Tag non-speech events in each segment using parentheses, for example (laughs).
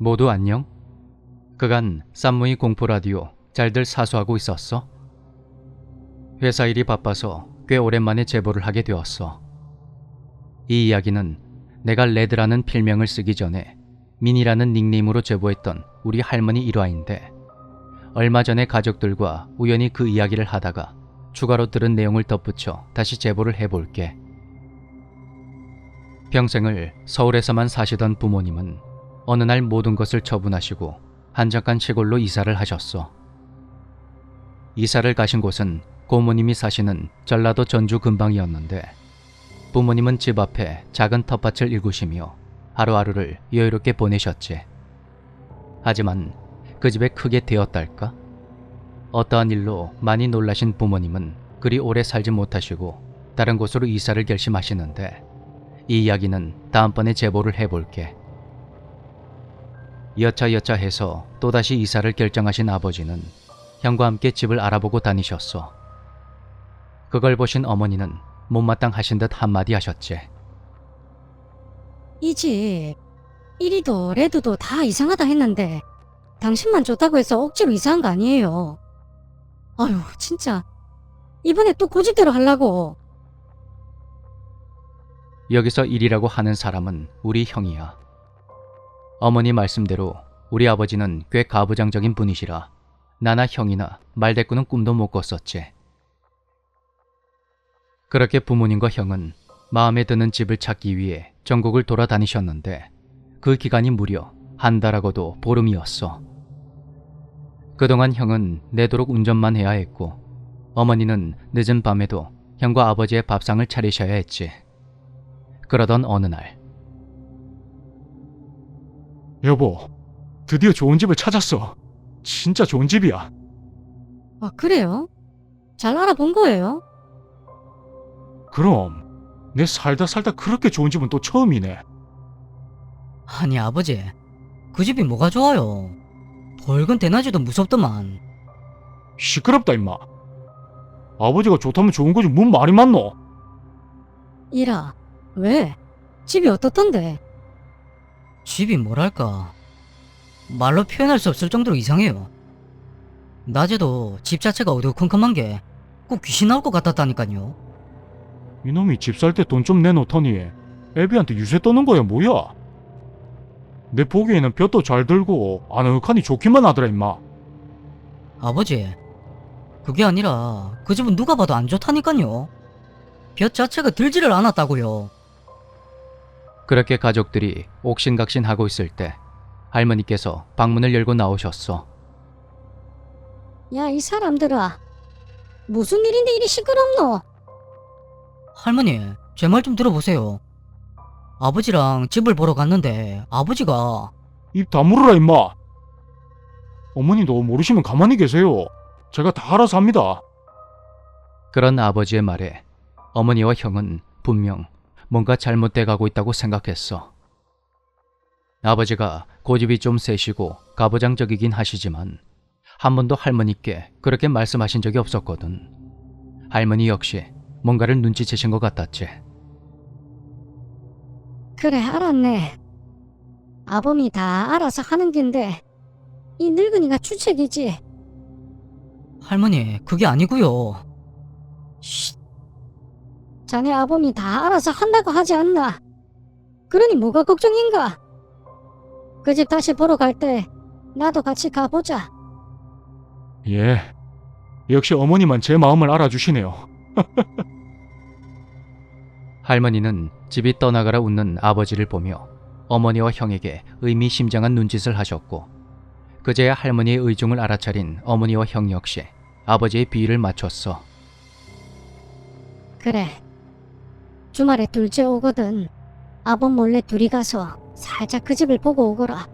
모두 안녕? 그간 쌈무이 공포 라디오 잘들 사수하고 있었어? 회사 일이 바빠서 꽤 오랜만에 제보를 하게 되었어. 이 이야기는 내가 레드라는 필명을 쓰기 전에 민이라는 닉네임으로 제보했던 우리 할머니 일화인데 얼마 전에 가족들과 우연히 그 이야기를 하다가 추가로 들은 내용을 덧붙여 다시 제보를 해볼게. 평생을 서울에서만 사시던 부모님은 어느 날 모든 것을 처분하시고 한적한 시골로 이사를 하셨어. 이사를 가신 곳은 고모님이 사시는 전라도 전주 근방이었는데 부모님은 집 앞에 작은 텃밭을 일구시며 하루하루를 여유롭게 보내셨지. 하지만 그 집에 크게 되었달까? 어떠한 일로 많이 놀라신 부모님은 그리 오래 살지 못하시고 다른 곳으로 이사를 결심하시는데 이 이야기는 다음번에 제보를 해볼게. 여차여차 해서 또다시 이사를 결정하신 아버지는 형과 함께 집을 알아보고 다니셨어. 그걸 보신 어머니는 못마땅 하신 듯 한마디 하셨지. 이 집 이리도 레드도 다 이상하다 했는데 당신만 좋다고 해서 억지로 이사한 거 아니에요. 아유 진짜 이번에 또 고집대로 하려고 여기서 일이라고 하는 사람은 우리 형이야. 어머니 말씀대로 우리 아버지는 꽤 가부장적인 분이시라 나나 형이나 말대꾸는 꿈도 못 꿨었지. 그렇게 부모님과 형은 마음에 드는 집을 찾기 위해 전국을 돌아다니셨는데 그 기간이 무려 한 달하고도 보름이었어. 그동안 형은 내도록 운전만 해야 했고 어머니는 늦은 밤에도 형과 아버지의 밥상을 차리셔야 했지. 그러던 어느 날 여보, 드디어 좋은 집을 찾았어. 진짜 좋은 집이야. 아 그래요? 잘 알아본 거예요? 그럼 내 살다 살다 그렇게 좋은 집은 또 처음이네. 아니 아버지 그 집이 뭐가 좋아요 벌건 대낮에도 무섭더만 시끄럽다 임마. 아버지가 좋다면 좋은 거지 뭔 말이 많노? 이라 왜? 집이 어떻던데? 집이 뭐랄까? 말로 표현할 수 없을 정도로 이상해요. 낮에도 집 자체가 어두컴컴한 게 꼭 귀신 나올 것 같았다니까요. 이놈이 집 살 때 돈 좀 내놓더니 애비한테 유세 떠는 거야 뭐야? 내 보기에는 볕도 잘 들고 아늑하니 좋기만 하더라 임마. 아버지 그게 아니라 그 집은 누가 봐도 안 좋다니까요. 볕 자체가 들지를 않았다고요 그렇게 가족들이 옥신각신하고 있을 때 할머니께서 방문을 열고 나오셨어. 야 이 사람들아 무슨 일인데 이리 시끄럽노? 할머니 제 말 좀 들어보세요 아버지랑 집을 보러 갔는데 아버지가 입 다물어라 임마. 어머니도 모르시면 가만히 계세요. 제가 다 알아서 합니다. 그런 아버지의 말에 어머니와 형은 분명 뭔가 잘못돼 가고 있다고 생각했어. 아버지가 고집이 좀 세시고 가부장적이긴 하시지만 한 번도 할머니께 그렇게 말씀하신 적이 없었거든. 할머니 역시 뭔가를 눈치채신 것 같았지. 그래 알았네. 아범이 다 알아서 하는 긴데 이 늙은이가 주책이지. 할머니 그게 아니고요 자네 아범이 다 알아서 한다고 하지 않나? 그러니 뭐가 걱정인가? 그 집 다시 보러 갈 때 나도 같이 가보자. 예. 역시 어머니만 제 마음을 알아주시네요. (laughs) 할머니는 집이 떠나가라 웃는 아버지를 보며 어머니와 형에게 의미심장한 눈짓을 하셨고 그제야 할머니의 의중을 알아차린 어머니와 형 역시 아버지의 비위를 맞췄어. 그래. 주말에 둘째 오거든. 아범 몰래 둘이 가서 살짝 그 집을 보고 오거라.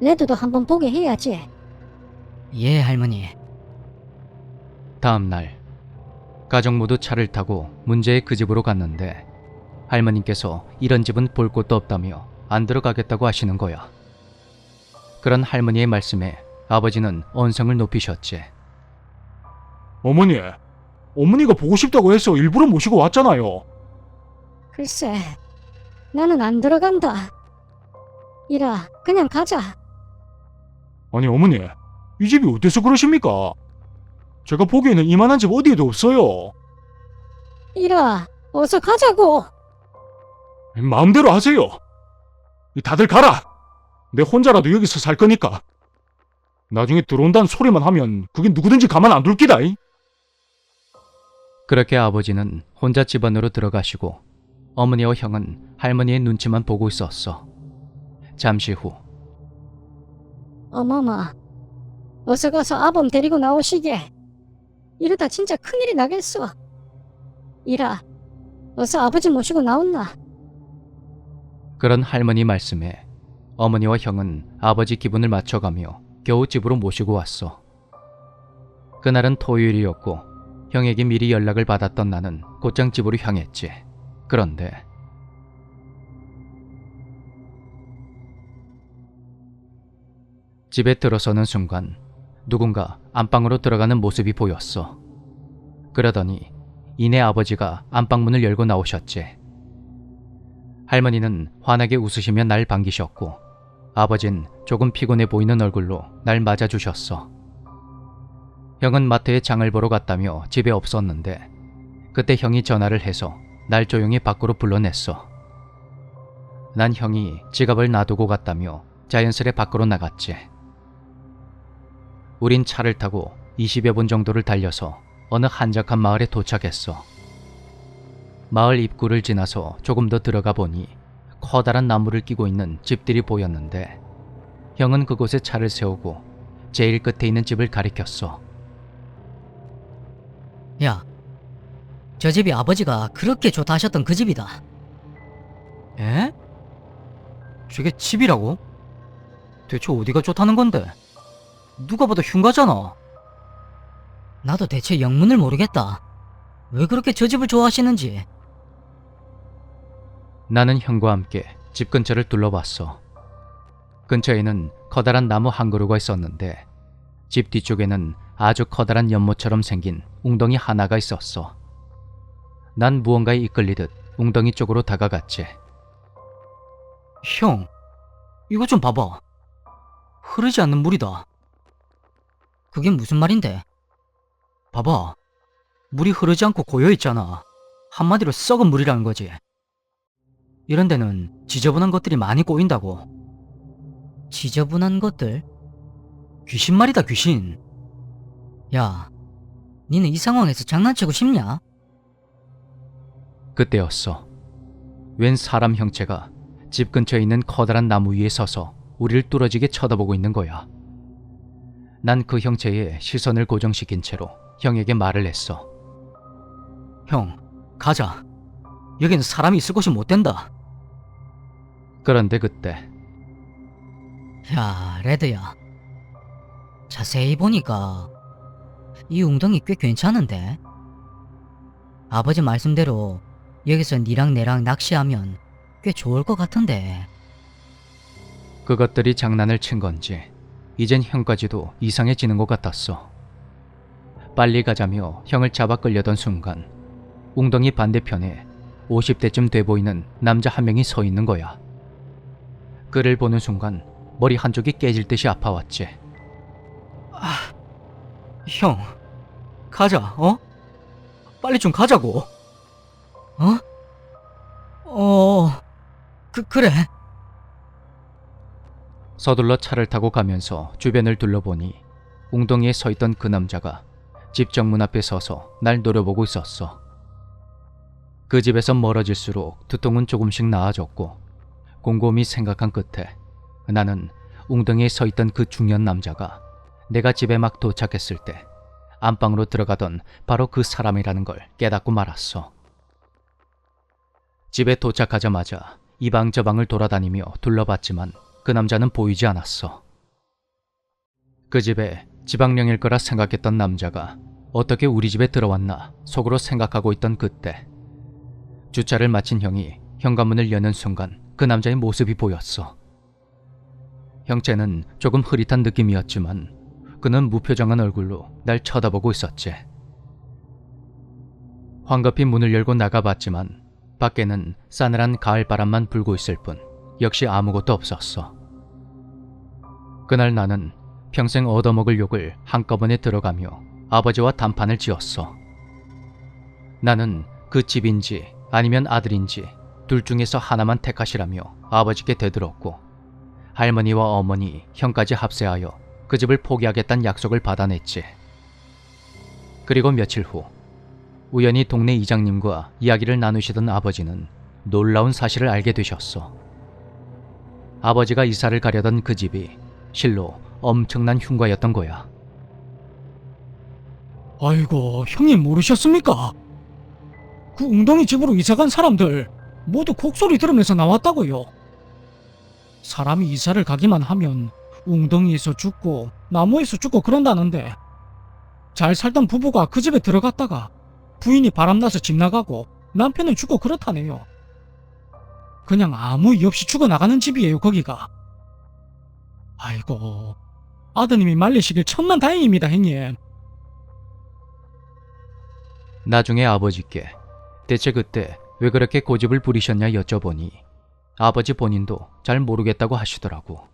레드도 한번 보게 해야지. 예 할머니 다음 날 가족 모두 차를 타고 문제의 그 집으로 갔는데 할머니께서 이런 집은 볼 곳도 없다며 안 들어가겠다고 하시는 거야. 그런 할머니의 말씀에 아버지는 언성을 높이셨지. 어머니, 어머니가 보고 싶다고 해서 일부러 모시고 왔잖아요. 글쎄, 나는 안 들어간다. 이라, 그냥 가자. 아니 어머니 이 집이 어때서 그러십니까? 제가 보기에는 이만한 집 어디에도 없어요. 이라, 어서 가자고. 마음대로 하세요. 다들 가라. 내 혼자라도 여기서 살 거니까. 나중에 들어온다는 소리만 하면 그게 누구든지 가만 안 둘 기다. 이. 그렇게 아버지는 혼자 집 안으로 들어가시고 어머니와 형은 할머니의 눈치만 보고 있었어. 잠시 후 어머마, 어서 가서 아범 데리고 나오시게. 이러다 진짜 큰일이 나겠어. 이라, 어서 아버지 모시고 나온나. 그런 할머니 말씀에 어머니와 형은 아버지 기분을 맞춰가며 겨우 집으로 모시고 왔어. 그날은 토요일이었고 형에게 미리 연락을 받았던 나는 곧장 집으로 향했지. 그런데 집에 들어서는 순간 누군가 안방으로 들어가는 모습이 보였어. 그러더니 이내 아버지가 안방 문을 열고 나오셨지. 할머니는 환하게 웃으시며 날 반기셨고 아버진 조금 피곤해 보이는 얼굴로 날 맞아주셨어. 형은 마트에 장을 보러 갔다며 집에 없었는데 그때 형이 전화를 해서 날 조용히 밖으로 불러냈어. 난 형이 지갑을 놔두고 갔다며 자연스레 밖으로 나갔지. 우린 차를 타고 20여 분 정도를 달려서 어느 한적한 마을에 도착했어. 마을 입구를 지나서 조금 더 들어가 보니 커다란 나무를 끼고 있는 집들이 보였는데 형은 그곳에 차를 세우고 제일 끝에 있는 집을 가리켰어. 야, 저 집이 아버지가 그렇게 좋다 하셨던 그 집이다. 에? 저게 집이라고? 대체 어디가 좋다는 건데? 누가 봐도 흉가잖아. 나도 대체 영문을 모르겠다. 왜 그렇게 저 집을 좋아하시는지. 나는 형과 함께 집 근처를 둘러봤어. 근처에는 커다란 나무 한 그루가 있었는데 집 뒤쪽에는 아주 커다란 연못처럼 생긴 웅덩이 하나가 있었어. 난 무언가에 이끌리듯 웅덩이 쪽으로 다가갔지. 형, 이거 좀 봐봐. 흐르지 않는 물이다. 그게 무슨 말인데? 봐봐. 물이 흐르지 않고 고여 있잖아. 한마디로 썩은 물이라는 거지. 이런 데는 지저분한 것들이 많이 꼬인다고. 지저분한 것들? 귀신 말이다, 귀신. 야, 니는 이 상황에서 장난치고 싶냐? 그때였어. 웬 사람 형체가 집 근처에 있는 커다란 나무 위에 서서 우리를 뚫어지게 쳐다보고 있는 거야. 난 그 형체에 시선을 고정시킨 채로 형에게 말을 했어. 형, 가자. 여기는 사람이 있을 곳이 못 된다. 그런데 그때 야, 레드야. 자세히 보니까 이 웅덩이 꽤 괜찮은데? 아버지 말씀대로 여기서 니랑 내랑 낚시하면 꽤 좋을 것 같은데. 그것들이 장난을 친 건지 이젠 형까지도 이상해지는 것 같았어. 빨리 가자며 형을 잡아 끌려던 순간 웅덩이 반대편에 50대쯤 돼 보이는 남자 한 명이 서 있는 거야. 그를 보는 순간 머리 한쪽이 깨질 듯이 아파왔지. 형, 가자, 어? 빨리 좀 가자고. 그, 그래. 서둘러 차를 타고 가면서 주변을 둘러보니 웅덩이에 서 있던 그 남자가 집 정문 앞에 서서 날 노려보고 있었어. 그 집에서 멀어질수록 두통은 조금씩 나아졌고 곰곰이 생각한 끝에 나는 웅덩이에 서 있던 그 중년 남자가 내가 집에 막 도착했을 때 안방으로 들어가던 바로 그 사람이라는 걸 깨닫고 말았어. 집에 도착하자마자 이방저 방을 돌아다니며 둘러봤지만 그 남자는 보이지 않았어. 그 집에 지방령일 거라 생각했던 남자가 어떻게 우리 집에 들어왔나 속으로 생각하고 있던 그때 주차를 마친 형이 현관문을 여는 순간 그 남자의 모습이 보였어. 형체는 조금 흐릿한 느낌이었지만 그는 무표정한 얼굴로 날 쳐다보고 있었지. 황급히 문을 열고 나가봤지만 밖에는 싸늘한 가을바람만 불고 있을 뿐 역시 아무것도 없었어. 그날 나는 평생 얻어먹을 욕을 한꺼번에 들어가며 아버지와 단판을 지었어. 나는 그 집인지 아니면 아들인지 둘 중에서 하나만 택하시라며 아버지께 되들었고 할머니와 어머니, 형까지 합세하여 그 집을 포기하겠다는 약속을 받아냈지. 그리고 며칠 후 우연히 동네 이장님과 이야기를 나누시던 아버지는 놀라운 사실을 알게 되셨어. 아버지가 이사를 가려던 그 집이 실로 엄청난 흉가였던 거야. 아이고, 형님 모르셨습니까? 그 웅덩이 집으로 이사간 사람들 모두 곡소리 들으면서 나왔다고요. 사람이 이사를 가기만 하면 웅덩이에서 죽고 나무에서 죽고 그런다는데 잘 살던 부부가 그 집에 들어갔다가 부인이 바람나서 집 나가고 남편은 죽고 그렇다네요. 그냥 아무 이유 없이 죽어나가는 집이에요, 거기가. 아이고, 아드님이 말리시길 천만 다행입니다, 형님. 나중에 아버지께 대체 그때 왜 그렇게 고집을 부리셨냐 여쭤보니 아버지 본인도 잘 모르겠다고 하시더라고.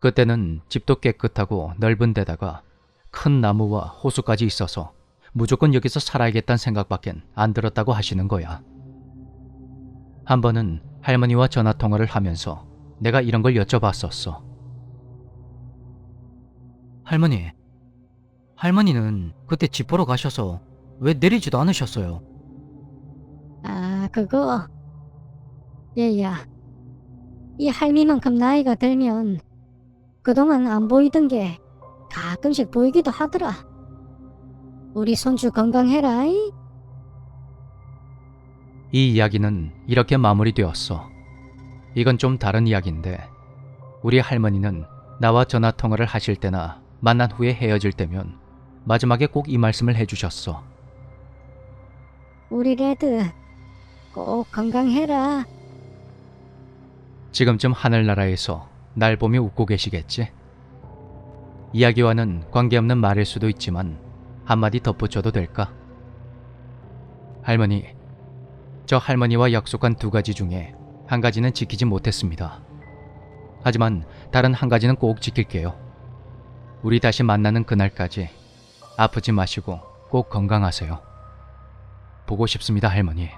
그때는 집도 깨끗하고 넓은 데다가 큰 나무와 호수까지 있어서 무조건 여기서 살아야겠다는 생각밖엔 안 들었다고 하시는 거야. 한 번은 할머니와 전화 통화를 하면서 내가 이런 걸 여쭤봤었어. 할머니, 할머니는 그때 집 보러 가셔서 왜 내리지도 않으셨어요? 아, 그거. 얘야. 이 할미만큼 나이가 들면 그동안 안 보이던 게 가끔씩 보이기도 하더라. 우리 손주 건강해라이. 이 이야기는 이렇게 마무리되었어. 이건 좀 다른 이야기인데, 우리 할머니는 나와 전화 통화를 하실 때나 만난 후에 헤어질 때면 마지막에 꼭 이 말씀을 해주셨어. 우리 레드 꼭 건강해라. 지금쯤 하늘나라에서 날 보며 웃고 계시겠지? 이야기와는 관계없는 말일 수도 있지만 한마디 덧붙여도 될까? 할머니, 저 할머니와 약속한 두 가지 중에 한 가지는 지키지 못했습니다. 하지만 다른 한 가지는 꼭 지킬게요. 우리 다시 만나는 그날까지 아프지 마시고 꼭 건강하세요. 보고 싶습니다, 할머니.